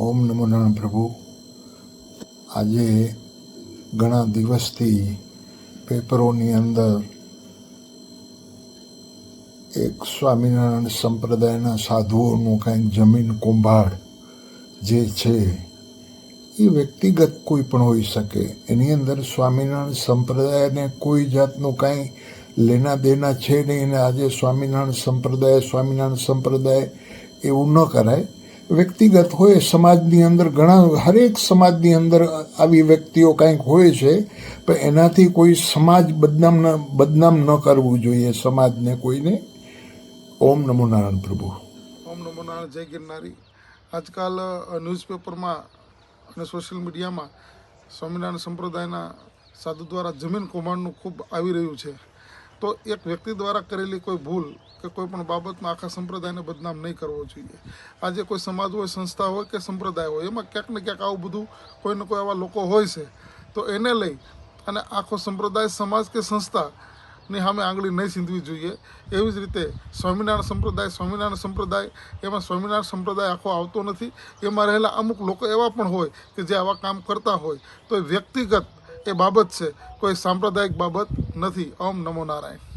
ઓમ નમો નારાયણ પ્રભુ. આજે ઘણા દિવસથી પેપરોની અંદર એક સ્વામિનારાયણ સંપ્રદાયના સાધુઓનું કાંઈક જમીન કુંભાર જે છે, એ વ્યક્તિગત કોઈ પણ હોઈ શકે. એની અંદર સ્વામિનારાયણ સંપ્રદાયને કોઈ જાતનું કાંઈ લેના દેના છે નહીં. અને આજે સ્વામિનારાયણ સંપ્રદાય સ્વામિનારાયણ સંપ્રદાય એવું ન કરાય. વ્યક્તિગત હોય, સમાજની અંદર ઘણા, હરેક સમાજની અંદર આવી વ્યક્તિઓ કાંઈક હોય છે, પણ એનાથી કોઈ સમાજ બદનામ ન બદનામ ન કરવું જોઈએ સમાજને કોઈને. ઓમ નમો નારાયણ પ્રભુ. ઓમ નમો નારાયણ, જય ગિરનારી. આજકાલ ન્યૂઝપેપરમાં અને સોશિયલ મીડિયામાં સ્વામિનારાયણ સંપ્રદાયના સાધુ દ્વારા જમીન કૌભાંડનું ખૂબ આવી રહ્યું છે. તો એક વ્યક્તિ દ્વારા કરેલી કોઈ ભૂલ કે કોઈ પણ બાબતમાં આખા સંપ્રદાયને બદનામ નહીં કરવો જોઈએ. આજે કોઈ સમાજ હોય, સંસ્થા હોય કે સંપ્રદાય હોય, એમાં ક્યાંક ને ક્યાંક આવું બધું કોઈને કોઈ આવા લોકો હોય છે. તો એને લઈ અને આખો સંપ્રદાય, સમાજ કે સંસ્થા ની સામે આંગળી નહીં સીંધવી જોઈએ. એવી જ રીતે સ્વામિનારાયણ સંપ્રદાય સ્વામિનારાયણ સંપ્રદાય, એમાં સ્વામિનારાયણ સંપ્રદાય આખો આવતો નથી. એમાં રહેલા અમુક લોકો એવા પણ હોય કે જે આવા કામ કરતા હોય. તો એ વ્યક્તિગત એ બાબત છે. કોઈ સાંપ્રદાયિક બાબત નથી. ઓમ નમો નારાયણ.